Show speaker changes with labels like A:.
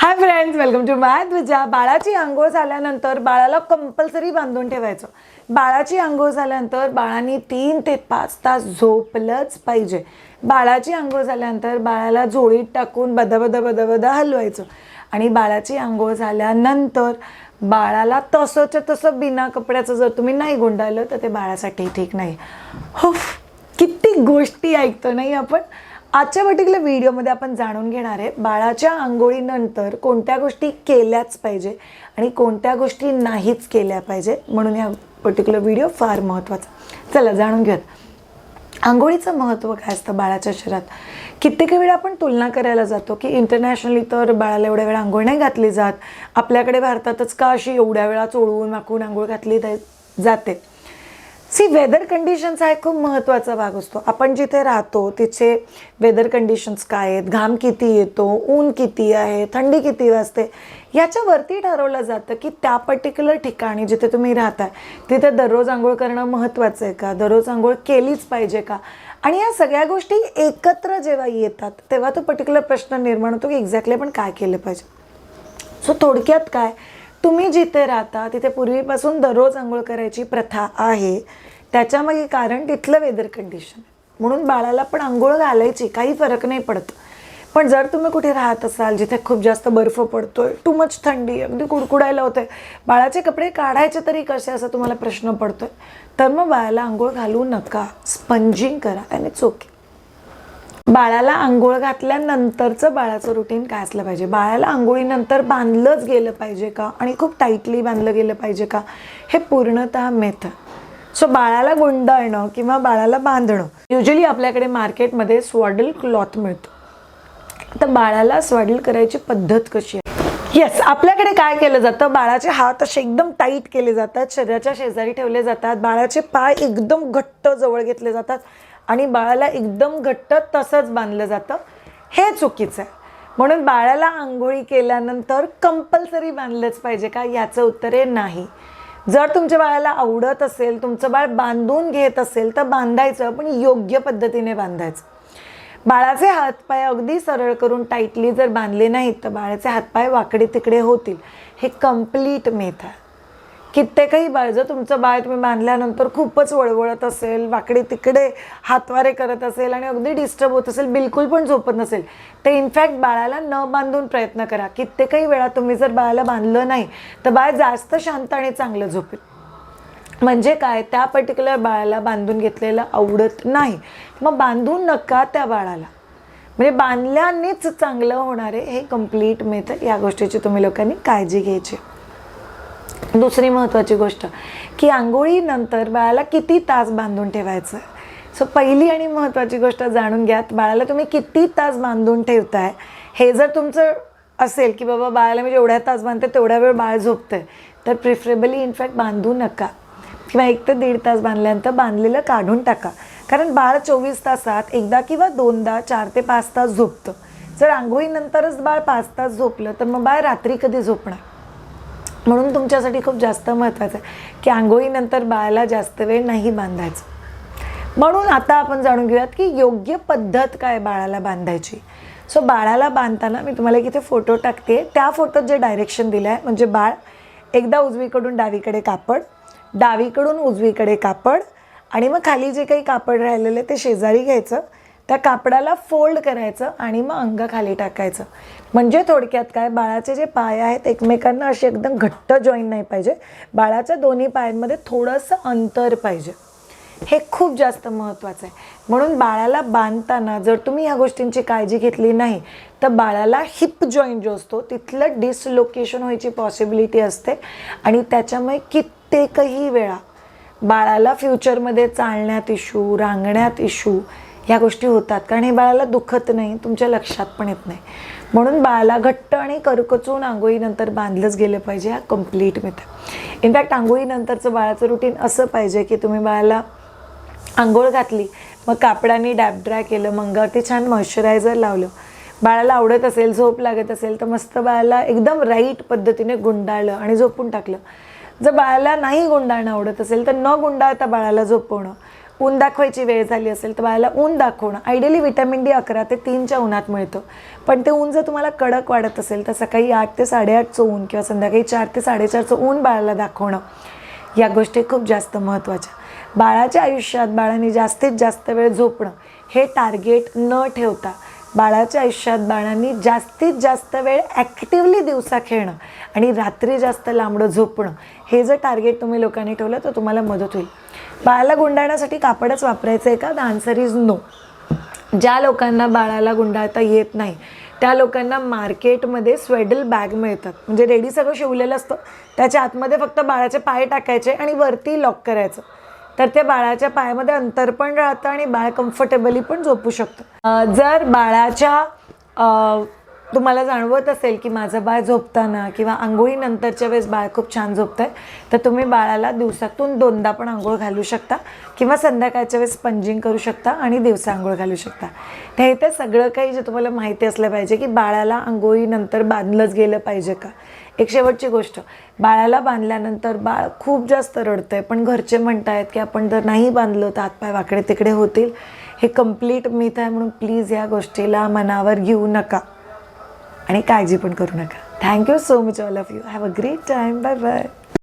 A: Hi friends welcome to my Dwija बाळाची आंघोळ झाल्यानंतर बाळाला कंपल्सरी बांधून ठेवायचं. बाळाची आंघोळ झाल्यानंतर बाळाने तीन ते पाच तास झोपलंच पाहिजे. बाळाची आंघोळ झाल्यानंतर बाळाला झोळीत टाकून बदा बदा बदा बदा हलवायचं. आणि बाळाची आंघोळ झाल्यानंतर बाळाला तसंच्या तसं बिना कपड्याचं जर तुम्ही नाही गुंडाळलं तर ते बाळासाठी ठीक नाही. हो किती गोष्टी ऐकतो नाही आपण. आजच्या पर्टिक्युलर व्हिडिओमध्ये आपण जाणून घेणार आहे बाळाच्या आंघोळीनंतर कोणत्या गोष्टी केल्याच पाहिजे आणि कोणत्या गोष्टी नाहीच केल्या पाहिजे म्हणून ह्या पर्टिक्युलर व्हिडिओ फार महत्त्वाचा चला जाणून घेऊयात. आंघोळीचं महत्त्व काय असतं बाळाच्या शरीरात? कित्येक वेळा आपण तुलना करायला जातो की इंटरनॅशनली तर बाळाला एवढ्या वेळा आंघोळ नाही घातली जात. आपल्याकडे भारतातच का अशी एवढ्या वेळा चोळून माकून आंघोळ घातली जाते? सी वेदर कंडिशन्स हा एक खूप महत्त्वाचा भाग असतो. आपण जिथे राहतो तिथे वेदर कंडिशन्स काय आहेत? घाम किती येतो? ऊन किती आहे? थंडी किती वाजते? याच्यावरती ठरवलं जातं की त्या पर्टिक्युलर ठिकाणी जिथे तुम्ही राहताय तिथे दररोज आंघोळ करणं महत्त्वाचं आहे का? दररोज आंघोळ केलीच पाहिजे का? आणि या सगळ्या गोष्टी एकत्र जेव्हा येतात तेव्हा तो पर्टिक्युलर प्रश्न निर्माण होतो की एक्झॅक्टली आपण काय केलं पाहिजे. सो थोडक्यात काय? तुम्ही जिथे राहता तिथे पूर्वीपासून दररोज आंघोळ करायची प्रथा आहे. त्याच्यामागे कारण तिथलं वेदर कंडिशन म्हणून बाळाला पण आंघोळ घालायची काही फरक नाही पडत. पण जर तुम्ही कुठे राहत असाल जिथे खूप जास्त बर्फ पडतोय टू मच थंडी अगदी कुडकुडायला होतंय बाळाचे कपडे काढायचे तरी कसे असा तुम्हाला प्रश्न पडतोय? तर मग बाळाला आंघोळ घालू नका. स्पंजिंग करा आणि ओके बाळाला आंघोळ घातल्यानंतरचं बाळाचं रुटीन काय असलं पाहिजे? बाळाला आंघोळीनंतर बांधलंच गेलं पाहिजे का? आणि खूप टाईटली बांधलं गेलं पाहिजे का? हे पूर्णतः मेथ सो बाळाला गुंडाळणं किंवा बाळाला बांधणं युजली आपल्याकडे मार्केटमध्ये स्वॉडल क्लॉथ मिळतो. तर बाळाला स्वाडल करायची पद्धत कशी आहे? येस आपल्याकडे काय केलं जातं? बाळाचे हात असे एकदम टाईट केले जातात शरीराच्या शेजारी ठेवले जातात बाळाचे पाय एकदम घट्ट जवळ घेतले जातात. आणि बाळाला एकदम घट्ट तसंच बांधलं जातं. हे चुकीचं आहे. म्हणून बाळाला आंघोळी केल्यानंतर कंपल्सरी बांधलंच पाहिजे का याचं उत्तर आहे नाही. जर तुमच्या बाळाला आवडत असेल तुमचं बाळ बांधून घेत असेल तर बांधायचं पण योग्य पद्धतीने बांधायचं. बाळाचे हातपाय अगदी सरळ करून टाईटली जर बांधले नाहीत तर बाळाचे हातपाय वाकडे तिकडे होतील. हे कंप्लीट मेथ आहे. कित्येकही बाळ जर तुमचं बाळ तुम्ही बांधल्यानंतर खूपच वळवळत असेल वाकडे तिकडे हातवारे करत असेल आणि अगदी डिस्टर्ब होत असेल बिलकुल पण झोपत नसेल तर इनफॅक्ट बाळाला न बांधून प्रयत्न करा. कित्येकही वेळा तुम्ही जर बाळाला बांधलं नाही तर बाळ जास्त शांत आणि चांगलं झोपेल. म्हणजे काय? त्या पर्टिक्युलर बाळाला बांधून घेतलेलं आवडत नाही. मग बांधून नका त्या बाळाला. म्हणजे बांधल्यानेच चांगलं होणार आहे हे कंप्लीट मेथड या गोष्टीची तुम्ही लोकांनी काळजी घ्यायची. दुसरी महत्त्वाची गोष्ट की आंघोळीनंतर बाळाला किती तास बांधून ठेवायचं सो पहिली आणि महत्त्वाची गोष्ट जाणून घ्या बाळाला तुम्ही किती तास बांधून ठेवताय? हे जर तुमचं असेल की बाबा बाळाला म्हणजे जेवढ्या तास बांधते तेवढ्या वेळ बाळ झोपतंय तर प्रिफरेबली इनफॅक्ट बांधू नका. किंवा एक ते दीड तास बांधल्यानंतर बांधलेलं काढून टाका. कारण बाळ चोवीस तासात एकदा किंवा दोनदा चार ते पाच तास झोपतं. जर आंघोळीनंतरच बाळ पाच तास झोपलं तर मग बाळ रात्री कधी झोपणार? म्हणून तुमच्यासाठी खूप जास्त महत्त्वाचं आहे की आंघोळीनंतर बाळाला जास्त वेळ नाही बांधायचं. म्हणून आता आपण जाणून घेऊयात की योग्य पद्धत काय बाळाला बांधायची. सो बाळाला बांधताना मी तुम्हाला एक इथे फोटो टाकते. त्या फोटोत जे डायरेक्शन दिलं आहे म्हणजे बाळ एकदा उजवीकडून डावीकडे कापड डावीकडून उजवीकडे कापड आणि मग खाली जे काही कापड राहिलेलं आहे ते शेजारी घ्यायचं. त्या कापडाला फोल्ड करायचं आणि मग अंग खाली टाकायचं. म्हणजे थोडक्यात काय बाळाचे जे पाय आहेत एकमेकांना असे एकदम घट्ट जॉईन नाही पाहिजे. बाळाच्या दोन्ही पायांमध्ये थोडंसं अंतर पाहिजे. हे खूप जास्त महत्त्वाचं आहे. म्हणून बाळाला बांधताना जर तुम्ही ह्या गोष्टींची काळजी घेतली नाही तर बाळाला हिप जॉईंट जो असतो तिथलं डिसलोकेशन व्हायची पॉसिबिलिटी असते. आणि त्याच्यामुळे कित्येकही वेळा बाळाला फ्युचरमध्ये चालण्यात इशू रांगण्यात इशू ह्या गोष्टी होतात. कारण हे बाळाला दुखत नाही तुमच्या लक्षात पण येत नाही. म्हणून बाळाला घट्ट आणि करकचून आंघोळीनंतर बांधलंच गेलं पाहिजे हा कंप्लीट मिथ इनफॅक्ट आंघोळीनंतरचं बाळाचं रुटीन असं पाहिजे की तुम्ही बाळाला आंघोळ घातली मग कापडाने डॅप ड्राय केलं मंगावरती छान मॉइश्चरायझर लावलं. बाळाला आवडत असेल झोप लागत असेल तर मस्त बाळाला एकदम राईट पद्धतीने गुंडाळलं आणि झोपून टाकलं. जर बाळाला नाही गुंडाळणं आवडत असेल तर न गुंडाळता बाळाला झोपवणं. ऊन दाखवायची वेळ झाली असेल तर बाळाला ऊन दाखवणं. आयडियली विटॅमिन डी अकरा ते तीनच्या उन्हात मिळतं. पण ते ऊन जर तुम्हाला कडक वाढत असेल तर सकाळी आठ ते साडेआठचं ऊन किंवा संध्याकाळी चार ते साडेचारचं ऊन बाळाला दाखवणं. या गोष्टी खूप जास्त महत्त्वाच्या. बाळाच्या आयुष्यात बाळाने जास्तीत जास्त वेळ झोपणं हे टार्गेट न ठेवता बाळाच्या आयुष्यात बाळांनी जास्तीत जास्त वेळ ॲक्टिवली दिवसा खेळणं आणि रात्री जास्त लांबडं झोपणं हे जर टार्गेट तुम्ही लोकांनी ठेवलं तर तुम्हाला मदत होईल. बाळाला गुंडाळण्यासाठी कापडच वापरायचं आहे का? द आन्सर इज नो ज्या लोकांना बाळाला गुंडाळता येत नाही त्या लोकांना मार्केटमध्ये स्वेडल बॅग मिळतात. म्हणजे रेडी सगळं शिवलेलं असतं त्याच्या आतमध्ये फक्त बाळाचे पाय टाकायचे आणि वरती लॉक करायचं. तर ते बाळाच्या पायामध्ये अंतर पण राहतं आणि बाळ कम्फर्टेबली पण झोपू शकतं. जर बाळाच्या तुम्हाला जाणवत असेल की माझं बाळ झोपताना किंवा आंघोळीनंतरच्या वेळेस बाळ खूप छान झोपतंय तर तुम्ही बाळाला दिवसातून दोनदा पण आंघोळ घालू शकता किंवा संध्याकाळच्या वेळेस स्पंजिंग करू शकता आणि दिवसा आंघोळ घालू शकता. तर हे ते सगळं काही जे तुम्हाला माहिती असलं पाहिजे की बाळाला आंघोळीनंतर बांधलंच गेलं पाहिजे का? एक शेवटची गोष्ट. बाळाला बांधल्यानंतर बाळ खूप जास्त रडतं आहे पण घरचे म्हणतायत की आपण जर नाही बांधलं तर हातपाय वाकडे तिकडे होतील. हे कंप्लीट मिथ आहे म्हणून प्लीज या गोष्टीला मनावर घेऊ नका. आणि काळजी पण करू नका. Thank you so much all of you have a great time bye bye